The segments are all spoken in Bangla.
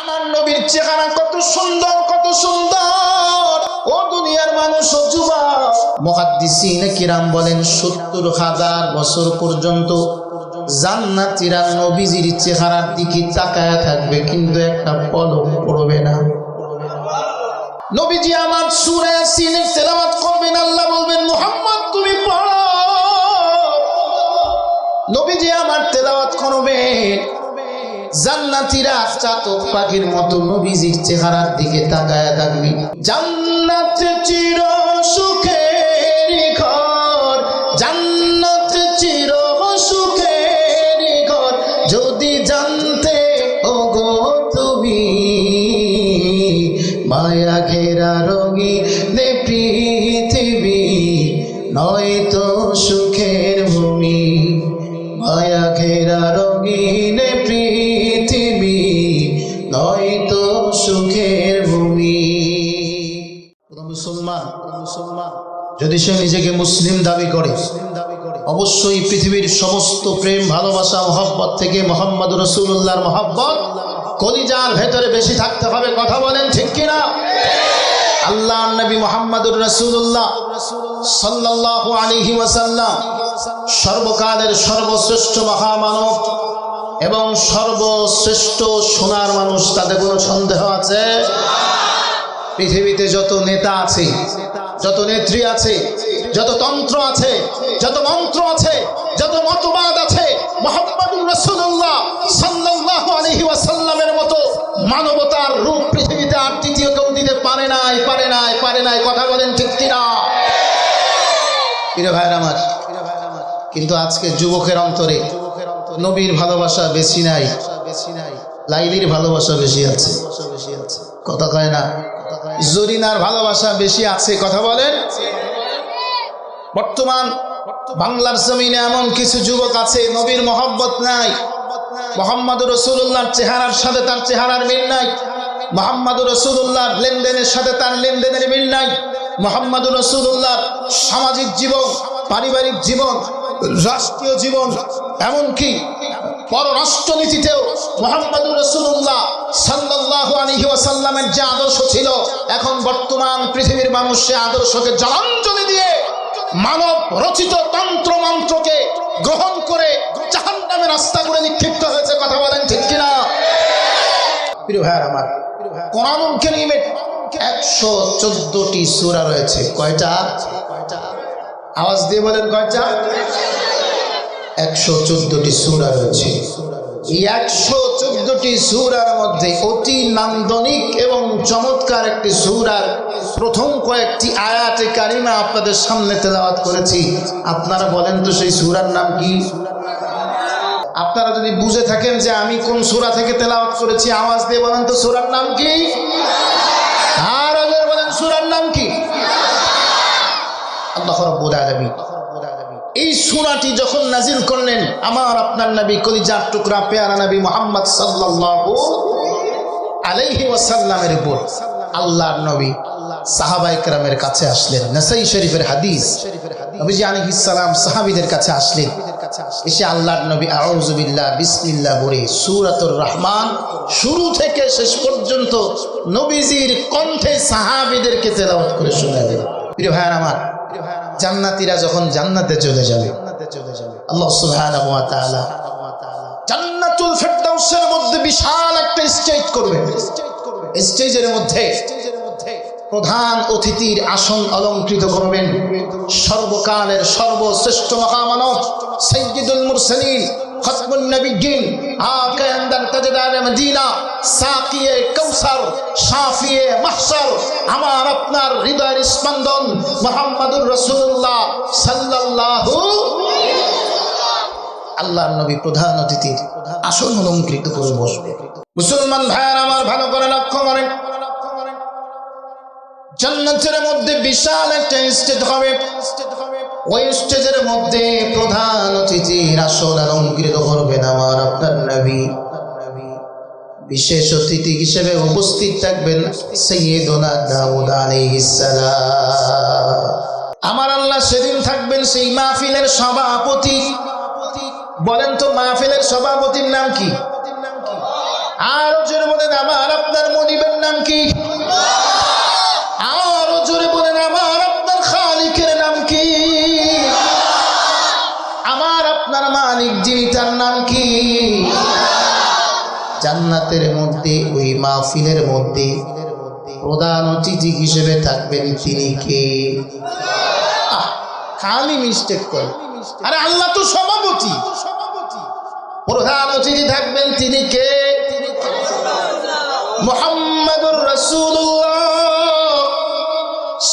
আমার নবীর চেহারা কত সুন্দর কত সুন্দর। ও দুনিয়ার মানুষ যুবক। মহাদ্দিসিন কিরাম বলেন, সত্তর হাজার বছর পর্যন্ত জান্নাতীরা নবীজির চেহারার দিকে তাকায় থাকবে, কিন্তু একটা পলক পড়বে না। নবীজি আমার সুরে সিনের তেলাওয়াত করবেন, আল্লাহ বলবেন, মোহাম্মদ, তুমি পড়ো। নবীজি আমার তেলাওয়াত করবেন জান্নাতীরা চাতক পাখির মতো নবীজির চেহারার দিকে তাকায় থাকবি। জান্নাত চির সুখের কোন মুসলমান মুসলমান। যদি সে নিজেকে মুসলিম দাবি করে অবশ্যই পৃথিবীর সমস্ত প্রেম, ভালোবাসা, মহব্বত থেকে মোহাম্মদ রসুল্লাহর মহব্বত কলিজার ভেতরে বেশি থাকতে হবে। কথা বলেন ঠিক কিনা? আল্লাহ নবী মোহাম্মদুর রসুল্লাহ সাল্লাল্লাহু আলাইহি ওয়াসাল্লাম সর্বকালের সর্বশ্রেষ্ঠ মহামানব এবং সর্বশ্রেষ্ঠ সোনার মানুষ, তাতে কোনো সন্দেহ আছে? পৃথিবীতে যত নেতা আছে, যত নেত্রী আছে, যত তন্ত্র আছে, যত মন্ত্র আছে, যত মতবাদ আছে, মোহাম্মদুর রসুল্লাহ আলাইহি ওয়াসাল্লামের মতো মানবতার রূপ পৃথিবীতে আর দ্বিতীয় কেউ দিতে পারে নাই পারে নাই পারে নাই। কথা বলেন ঠিক কিনা? প্রিয় আমার, কিন্তু আজকে যুবকের অন্তরে নবীর ভালোবাসা বেশি নাই, লাইলির ভালোবাসা বেশি আছে। কথা কয় না? জরিনার ভালোবাসা বেশি আছে, কথা বলেন। বর্তমান বাংলার জমিনে এমন কিছু যুবক আছে, নবীর মহব্বত নাই। মোহাম্মদ রসুল্লাহর চেহারার সাথে তার চেহারার মিল নাই। মোহাম্মদ রসুল্লাহর লেনদেনের সাথে তার লেনদেনের মিল নাই। মোহাম্মদ রসুল্লাহর সামাজিক জীবন, পারিবারিক জীবন, রাষ্ট্রীয় জীবন, এমনকি পররাষ্ট্রনীতিতেও মোহাম্মদ রসুল্লাহ সাল্লাহ আলহি ওয়াসাল্লামের যে আদর্শ ছিল, এখন বর্তমান পৃথিবীর মানুষ সে আদর্শকে জলাঞ্জলি দিয়ে মানব রচিত তন্ত্র মন্ত্রকে গ্রহণ করে জাহান নামে রাস্তা করে নিক্ষিপ্ত হয়েছে, কথা বলেন ঠিক কিনা? প্রিয় ভাইয়ার আমার কোরআনুল কারীমে একশো চোদ্দটি সূরা রয়েছে, কয়টা? আওয়াজ দিয়ে বলেন কয়টা? একশো চোদ্দটি সূরা রয়েছে। একশো চোদ্দটি সূরার মধ্যে অতি নান্দনিক এবং চমৎকার একটি সূরার প্রথম কয়েকটি আয়াতে কারিমা আপনাদের সামনে তেলাওয়াত করেছি। আপনারা বলেন তো সেই সুরার নাম কি? আপনারা যদি বুঝে থাকেন যে আমি কোন সূরা থেকে তেলাওয়াত করেছি, আওয়াজ দিয়ে বলেন তো সুরার নাম কি? আর বলেন সুরার নাম কি? আল্লাহ রাব্বুল আলামিন। এই সূরাটি যখন নাজিল করলেন, আমার আপনার নবী কলিজার টুকরা পেয়ারা নবী মোহাম্মদ সাল্লাল্লাহু আলাইহি ওয়াসাল্লামের উপর আল্লাহর নবী সাহাবায়ে কেরামের কাছে আসলেন। নাসাই শরীফের হাদিস, নবীজি আলাইহিস সালাম সাহাবীদের কাছে আসলেন। এসে আল্লাহর নবী আউযু বিল্লাহ, বিসমিল্লাহ বলে সূরাতুর রহমান শুরু থেকে শেষ পর্যন্ত নবীজির কণ্ঠে সাহাবীদেরকে তেলাওয়াত করে শোনালেন। প্রিয় ভাইয়ার আমার জান্নাতীরা যখন জান্নাতে চলে যাবে আল্লাহ সুবহানাহু ওয়া তাআলা জান্নাতুল ফেরদাউসের মধ্যে বিশাল একটা স্টেজ করবে। স্টেজের মধ্যে প্রধান অতিথির আসন অলঙ্কৃত করবেন। সর্বকালের সর্বশ্রেষ্ঠ মহামানব সৈয়দুল মুরসালিন। শাফিয়ে মাহশার, আমার আপনার স্পন্দন রাসূলুল্লাহ সাল্লাল্লাহু নবী প্রধান অতিথির আসন অলঙ্কৃত করে বসবে। মুসলমান ভাইয়ার আমার ভালো করে লক্ষ্য করেন। জান্নাতের মধ্যে বিশাল একটা স্টেজ হবে। ওই স্টেজের মধ্যে প্রধান অতিথির আসন অলঙ্কৃত করবেন আমার আপনার নবী। বিশেষ অতিথি হিসেবে উপস্থিত থাকবেন সৈয়দনা দাউদ আলাইহিস সালাম। আমার আল্লাহ সেদিন থাকবেন সেই মাহফিলের সভাপতি। বলেন তো মাহফিলের সভাপতির নাম কি? আর জোরে বলেন, আমার জান্নাতের ওই মাহফিলের মধ্যে প্রধান অতিথি হিসেবে থাকবেন তিনি কে? খালি মিস্টেক করে। আরে আল্লাহ তো সভাপতি। প্রধান অতিথি থাকবেন তিনি কে? মোহাম্মদুর রাসূলুল্লাহ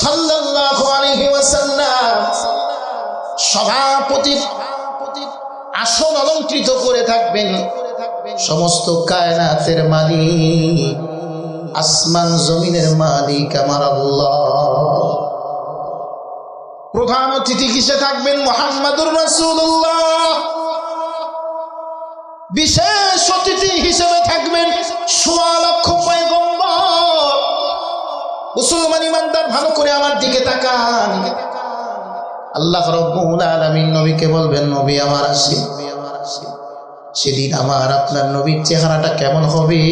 সাল্লাল্লাহু আসন অলঙ্কৃত করে থাকবেন সমস্ত কায়নাতের মালিক, আসমান জমিনের মালিক আমার আল্লাহ। প্রধান অতিথি কিসে থাকবেন? মোহাম্মদুর রাসূলুল্লাহ। বিশেষ অতিথি হিসেবে থাকবেন সোয়া লক্ষ পয়গম্বর। মুসলমান ইমানদার, ভালো করে আমার দিকে তাকান। আল্লাহ রব্বুল আলামিন নবীকে বলবেন, নবী আমার আসি সেদিন আমার আপনার নবীর চেহারাটা কেমন হবে?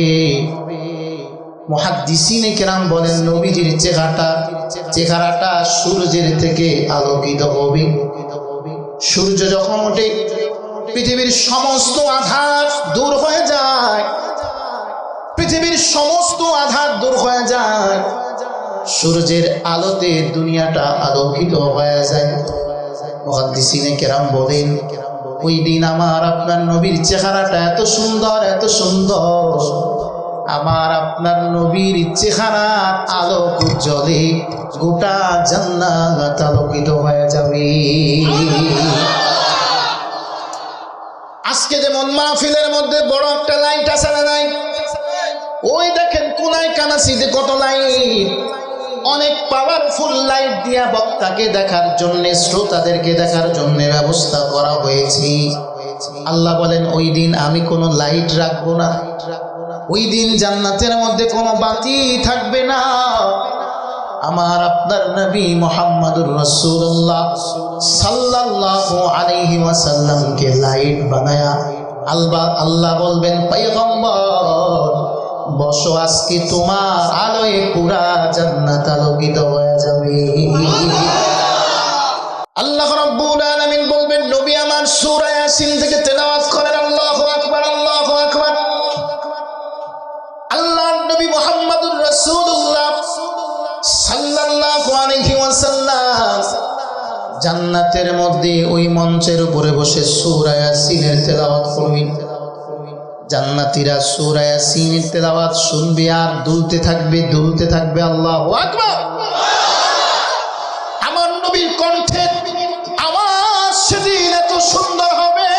মহাদ্দিসিনে কেরাম বলেন, নবীজির চেহারাটা চেহারাটা সূর্যের থেকে আলোকিত হবে। সূর্য যখন ওঠে, পৃথিবীর সমস্ত আধার দূর হয়ে যায়। পৃথিবীর সমস্ত আধার দূর হয়ে যায়। সূর্যের আলোতে দুনিয়াটা আলোকিত হয়ে যায়। মহাদ্দিসিনে কেরাম বলেন ওই দিন আমার আপনার নবীর চেহারাটা এত সুন্দর এত সুন্দর। আমার আপনার নবীর চেহারার আলোক উজ্জ্বলে গোটা জান্নাত আলোকিত হয়ে যাবে। আজকে যেমন মাহফিলের মধ্যে বড় একটা লাইট আছে না নাই? ওই দেখেন কোনায় কানাসিতে কত লাইট। অনেক পাওয়ারফুল লাইট দিয়া বক্তাকে দেখার জন্য, শ্রোতাদেরকে দেখার জন্য ব্যবস্থা করা হয়েছে। আল্লাহ বলেন, ওই দিন আমি কোনো লাইট রাখব না। ওই দিন জান্নাতের মধ্যে কোনো বাতি থাকবে না। আমার আপনার নবী মোহাম্মদুর রসুল্লাহ সাল্লাল্লাহু আলাইহি ওয়াসাল্লামকে লাইট বানায়া আলবা আল্লাহ বলবেন, পয়গম্বর বসো আজকে তোমার? আলোয় পুরা জান্নাত আলোকিত হয়ে যাবে। আল্লাহ রাব্বুল আলামিন বলবেন, নবী আমার সূরা ইয়াসিন থেকে তেলাওয়াত করেন, আল্লাহু আকবার আল্লাহু আকবার। আল্লাহর নবী মুহাম্মদুর রাসূলুল্লাহ সাল্লাল্লাহু আলাইহি ওয়াসাল্লাম জান্নাতের মধ্যে ওই মঞ্চের উপরে বসে সূরা ইয়াসিনের তেলাওয়াত করবেন জান্নাতীরা সূরা ইয়াসিনের তেলাওয়াত শুনবে আর দুলতে থাকবে দুলতে থাকবে আল্লাহু আকবার। আমার নবীর কণ্ঠে আওয়াজ সেদিন এত সুন্দর হবে।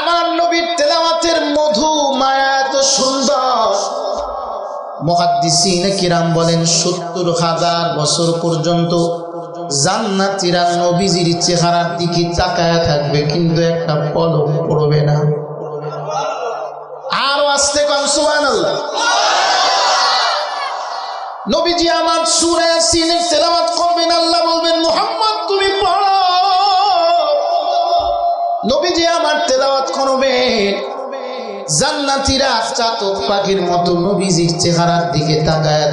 আমার নবীর তেলাওয়াতের মধু, মায়া এত সুন্দর। মহাদ্দিসিনে কিরাম বলেন, সত্তর হাজার বছর পর্যন্ত জান্নাতীরা নবীজির চেহারার দিকে তাকায় থাকবে, কিন্তু একটা পলক পড়বে না। নবীজি আমার সূরা ইয়াসিনের তেলাওয়াত করবেন, আল্লাহ বলবেন, মুহাম্মদ, তুমি নবীজি আমার তেলাওয়াত করবেন। চেহারার দিকে তাকায়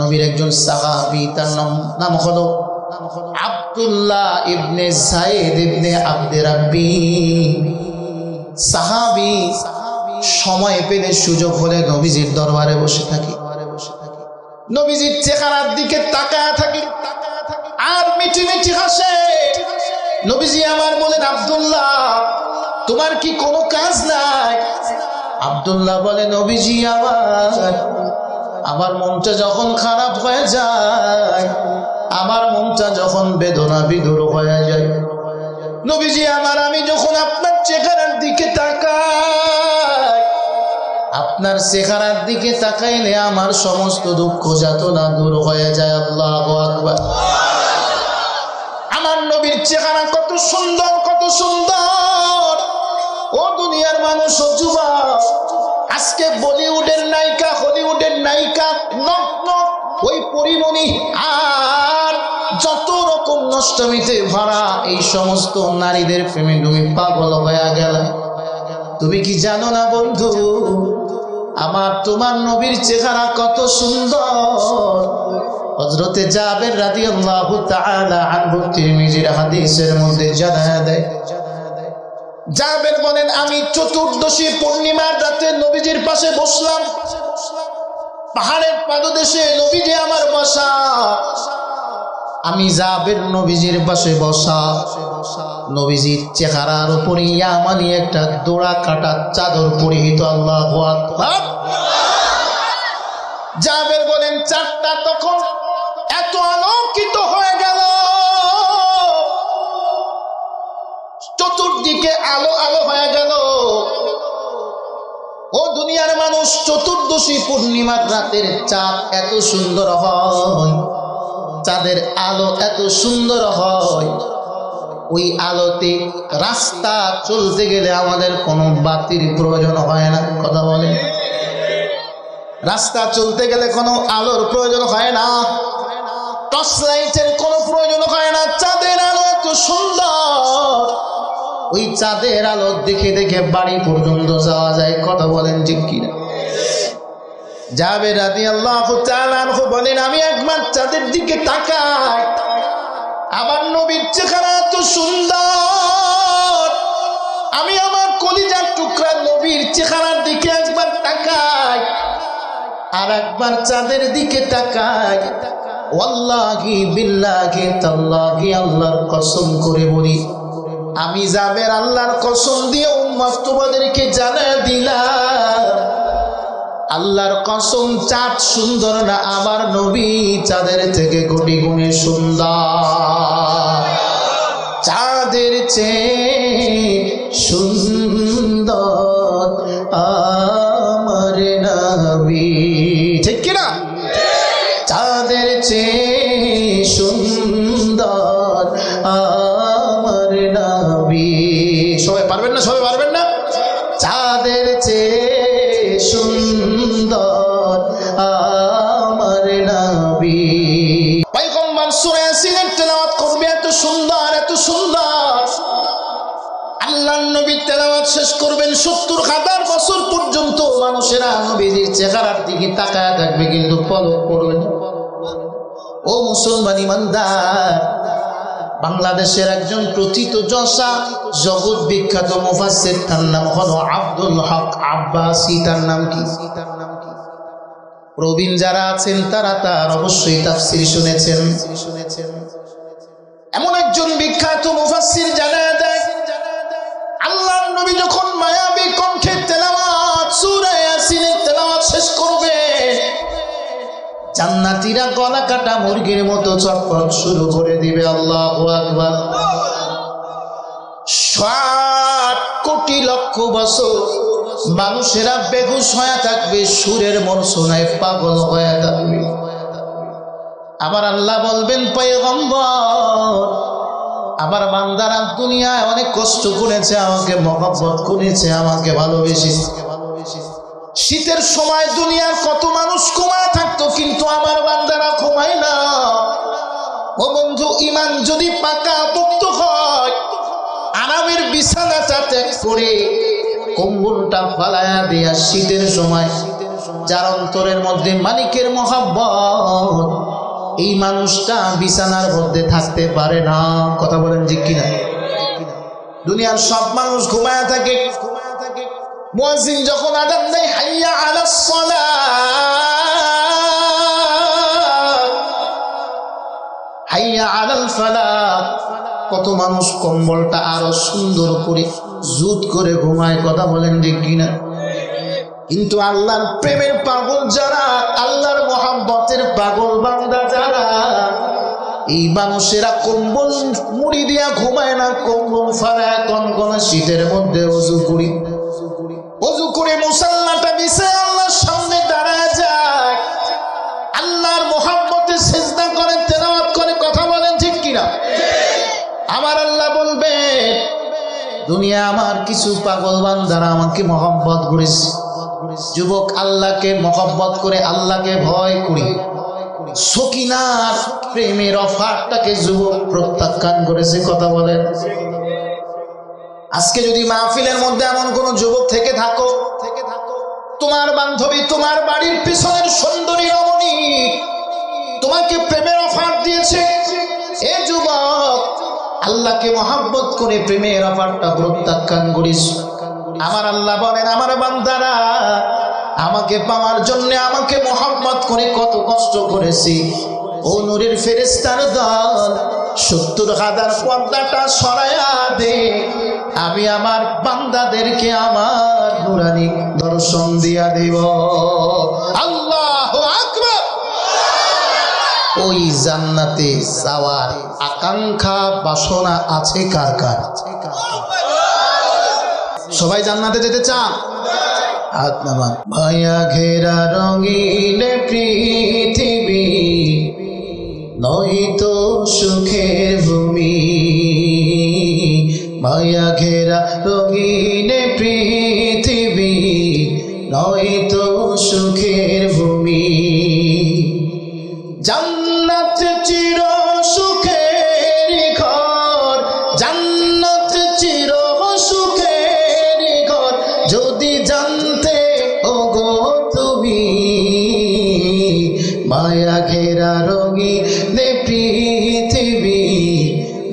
নবীর একজন সাহাবী, তার নাম আব্দুল্লাহ ইবনে সাইদ ইবনে আব্দে রাব্বি। সাহাবী সময় পেলে সুযোগ হলে নবীজির দরবারে বসে থাকি। নবীজির চেহারার দিকে তাকায় থাকি। আর মিটি মিটি হাসে। নবীজি আমার বলেন, আবদুল্লাহ, তোমার কি কোনো কাজ নাই? আব্দুল্লাহ বলে, নবীজি, আমার আমার মনটা যখন খারাপ হয়ে যায়, আমার মনটা যখন বেদনা বিদুর হয়ে যায়। নবীজি, আমার, আমি যখন আপনার চেহারার দিকে তাকাই আপনার চেহারার দিকে তাকাইলে আমার সমস্ত দুঃখ যাতনা দূর হয়ে যায়, আল্লাহ আকবার। আমার নবীর চেহারা কত সুন্দর কত সুন্দর। ও দুনিয়ার মানুষ যুবক, আজকে বলিউডের নায়িকা, হলিউডের নায়িকা নগ্ন ওই পরিমণি আর যত রকম নষ্টমিতে ভরা এই সমস্ত নারীদের প্রেমে তুমি পাগল হয়ে গেল। তুমি কি জানো না বন্ধু? আমার তোমার নবীর চেহারা কত সুন্দর। হজরতে রাদিয়াল্লাহু তাআলা আনহু তিরমিজির হাদিসের মধ্যে জানা দেয়, জাবের বলেন, আমি চতুর্দশী পূর্ণিমার রাতে নবীজির পাশে বসলাম। পাহাড়ের পাদদেশে নবীজি আমার বসা। আমি জাবের নবীজির পাশে বসা। নবীজির চেহারার উপরে ইয়ামানি একটা দোড়া কাটা চাদর পরিহিত আল্লাহ জাবের বলেন, চারটা তখন এত আলোকিত হয়ে গেল। চতুর্দিকে আলো আলো হয়ে গেল। ও দুনিয়ার মানুষ, চতুর্দশী পূর্ণিমার রাতের চাঁদ এত সুন্দর হয়। চাঁদের আলো এত সুন্দর হয়, ওই আলোতে রাস্তা চলতে গেলে আমাদের কোনো বাতির প্রয়োজন হয় না, কথা বলে। রাস্তা চলতে গেলে কোনো আলোর প্রয়োজন হয় না টর্চ লাইটের কোনো প্রয়োজন হয় না, চাঁদের আলো এত সুন্দর। ওই চাঁদের আলো দেখে দেখে বাড়ি পর্যন্ত যাওয়া যায়, কথা বলেন ঠিক কিনা। যাবে রাতি আল্লাহ বলেন, আমি একবার চাঁদের দিকে তাকাই, আমার নবীর চেহারা এত সুন্দর। আমি আমার কলিজার টুকরা নবীর চেহারার দিকে একবার তাকাই আর একবার চাঁদের দিকে তাকাই। ওয়াল্লাহি বিল্লাহি, তাল্লাহি আল্লাহর কসম করে বলি, আমি যাবের আল্লাহর কসম দিয়ে উম্মত তোমাদেরকে জানা দিলাম। আল্লাহর কসম, চাঁদ সুন্দর না, আমার নবী চাঁদের থেকে কোটি গুণে সুন্দর। চাঁদের চেয়ে সুন্দর আমার নবী। ঠিক কিনা? চাঁদের চেয়ে সুন্দর আমার নবী। সবাই পারবেন না? সবাই পারবেন না? নবী শেষ করবেন সত্তর হাজার বছর পর্যন্ত মানুষেরা নবীজির চেহারার দিকে তাকায় থাকবে, কিন্তু পলক পড়বে না। ও মুসলমান ইমানদার, বাংলাদেশের একজন প্রথিত যশা, জগৎ বিখ্যাত মুফাসসির, তার নাম হলো আব্দুল হক আব্বাসি। তার নাম কি? প্রবীণ যারা আছেন, তারা তার অবশ্যই তাফসির শুনেছেন। শুনেছেন এমন একজন বিখ্যাত মুফাসসির জানা আল্লাহর নবী যখন মায়াবী কণ্ঠে তেলাওয়াত, সূরা ইয়াসিনের তেলাওয়াত শেষ করবে, জান্নাতীরা গলা কাটা মুরগির মতো চটপট শুরু করে দিবে, আল্লাহু আকবার। ষাট কোটি লক্ষ বছর মানুষেরা বেহুশ হয়ে থাকবে, সুরের মরসোনায় পাগল হয়ে থাকবে। আবার আল্লাহ বলবেন, পয়গম্বর আবার বান্দারা দুনিয়ায় অনেক কষ্ট করেছে, আমাকে মহব্বত করেছে, আমাকে ভালোবেসেছে শীতের সময় দুনিয়ার কত মানুষ ঘুমায় থাকতো, কিন্তু আমার বান্দারা ঘুমায় না। ও বন্ধু ইমান যদি পাকা পোক্ত হয়, আরামের বিছানাটা ত্যাগ করে কম্বলটা ফালায়া দেয়া শীতের সময়, যার অন্তরের মধ্যে মালিকের মহাব্বত এই মানুষটা বিছানার মধ্যে থাকতে পারে না। কথা বলেন যে কিনা? দুনিয়ার সব মানুষ ঘুমায় থাকে। যখন আজান দেয়, হাইয়া আলাস হাইয়া আলাল কত মানুষ কম্বলটা আরও সুন্দর করে জুত করে ঘুমায়। কথা বলেন যে কিনা? কিন্তু আল্লাহর প্রেমের পাগল যারা, আল্লাহর মহাব্বতের পাগল বান্দা যারা, এই মানুষেরা কম্বল মুড়ি দিয়া ঘুমায় না, কম্বল ফাড়ায় কোন কোন শীতের মধ্যে অজু করি। অজু করে মুসাল্লাটা বিছে আল্লাহর সামনে দাঁড়ায় যায়। আল্লাহর মহাব্বতে সেজদা করে, তেলাওয়াত করে, কথা বলেন ঠিক কিনা? আমার আল্লাহ বলবে, দুনিয়া আমার কিছু পাগল বান্দারা আমাকে মহব্বত করেছে। যুবক আল্লাহকে মহব্বত করে আল্লাহকে ভয় করি। সকিনার প্রেমের অফারটাকে যুবক প্রত্যাখ্যান করেছে, কথা বলেন। আজকে যদি মাহফিলের মধ্যে এমন কোন যুবক থেকে থাকো থেকে থাকো তোমার বান্ধবী তোমার বাড়ির পিছনের সুন্দরী রমণী তোমাকে প্রেমের অফার দিয়েছে, এ যুবক, আল্লাহকে মহাব্বত করে প্রেমের অফারটা প্রত্যাখ্যান করিস। আমার আল্লাহ বলেন, আমার বান্দারা, আমাকে পাওয়ার জন্য আমাকে মহাব্বত করে কত কষ্ট করেছি। ও নূরের ফেরেস্তার দল, সত্তর হাজার পর্দাটা সরায়া দে। আমি আমার বান্দাদেরকে আমার নুরানি দর্শন দিয়া দেব। আল্লাহ ওই জান্নাতে যাওয়ার আকাঙ্ক্ষা, বাসনা আছে কার কার? সবাই জান্নাতে যেতে চান? হাত নামান। মায়া ঘেরা রঙিন পৃথিবী, নয়তো সুখের ভূমি। মায়া ঘেরা রঙিন পৃথিবী, নয়তো সুখের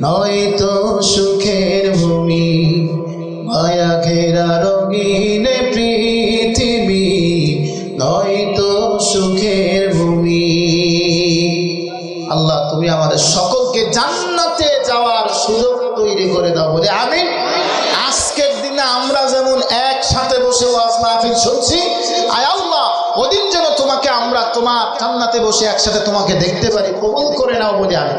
নয়তো সুখের ভূমি, মায়া ঘেরা রঙিন পৃথিবী, নয়তো সুখের ভূমি। আল্লাহ, তুমি আমাদের সকলকে জান্নাতে যাওয়ার সুযোগ তৈরি করে দাও, বলে আমি আজকের দিনে আমরা যেমন একসাথে বসে ওয়াজ মাহফিল শুনছি, আয় আল্লাহ, ওদিন যেন তোমাকে আমরা তোমার জান্নাতে বসে একসাথে তোমাকে দেখতে পারি, কবুল করে নাও, বলে আমি